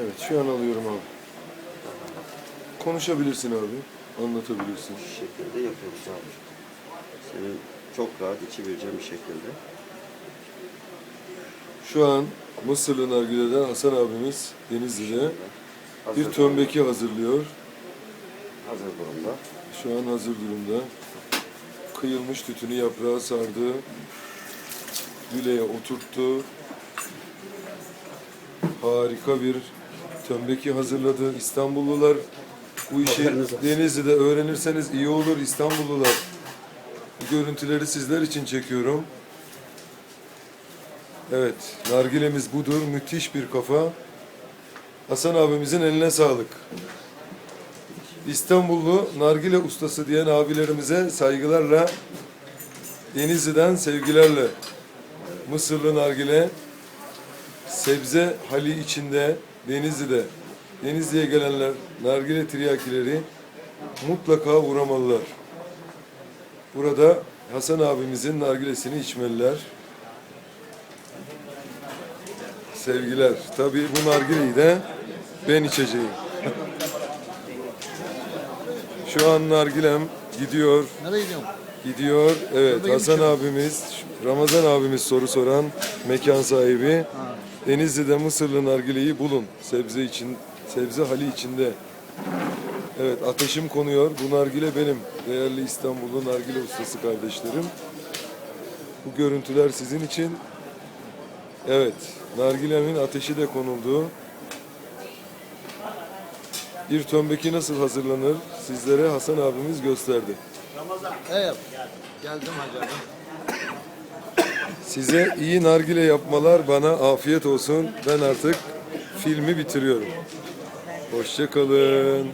Evet şu an alıyorum abi. Konuşabilirsin abi. Anlatabilirsin. Bu şekilde yapıyoruz abi. Senin çok rahat içebileceğin bir şekilde. Şu an Mısırlı Nargile'den Hasan abimiz Denizli'de Hazır bir tömbeki hazırlıyor. Hazır durumda. Şu an hazır durumda. Kıyılmış tütünü yaprağa sardı. Güleye oturttu. Harika bir tömbeki hazırladı. İstanbullular bu işi. Denizli'de öğrenirseniz iyi olur İstanbullular. Bu görüntüleri sizler için çekiyorum. Evet, nargilemiz budur. Müthiş bir kafa. Hasan abimizin eline sağlık. İstanbullu nargile ustası diyen abilerimize saygılarla Denizli'den sevgilerle Mısırlı nargile sebze hali içinde Denizli'de Denizli'ye gelenler nargile tiryakileri mutlaka uğramalılar. Burada Hasan abimizin nargilesini içmeliler. Sevgiler. Tabii bu nargileyi de ben içeceğim. Şu an nargilem gidiyor, Nereye gidiyorsun? gidiyor. Evet, Hasan abimiz, Ramazan abimiz soru soran mekan sahibi. Denizli'de Mısırlı nargileyi bulun. Sebze için, sebze hali içinde. Evet, ateşim konuyor. Bu nargile benim. Değerli İstanbullu nargile ustası kardeşlerim. Bu görüntüler sizin için. Evet, nargilemin ateşi de konuldu. Bir tömbeki nasıl hazırlanır sizlere Hasan abimiz gösterdi. Evet. Geldim hacı. Size iyi nargile yapmalar bana afiyet olsun. Ben artık filmi bitiriyorum. Hoşça kalın.